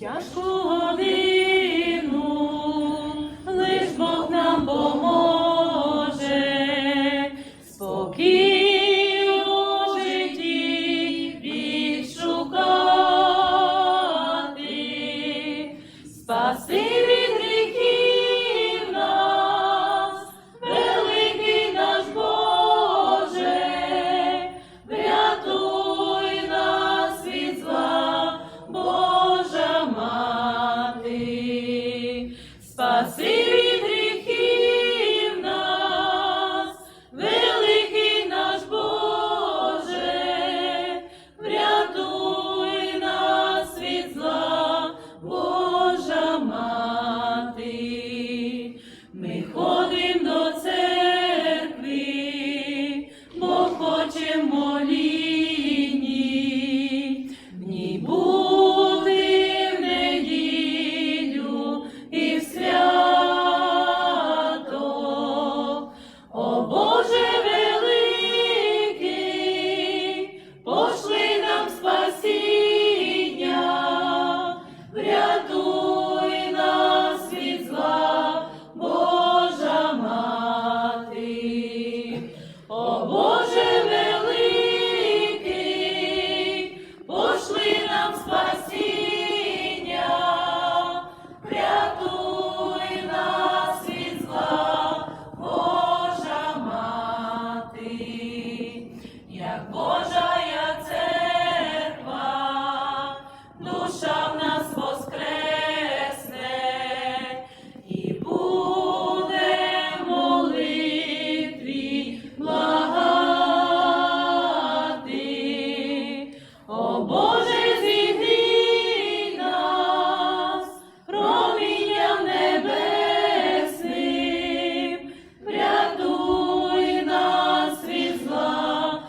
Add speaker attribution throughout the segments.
Speaker 1: Тяжку годину, лиш Бог нам поможе, спокій у житті відшукати, спаси. te О Боже, зігрій нас, промінням небесним, врятуй нас від Божа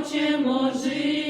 Speaker 1: хочемо жити.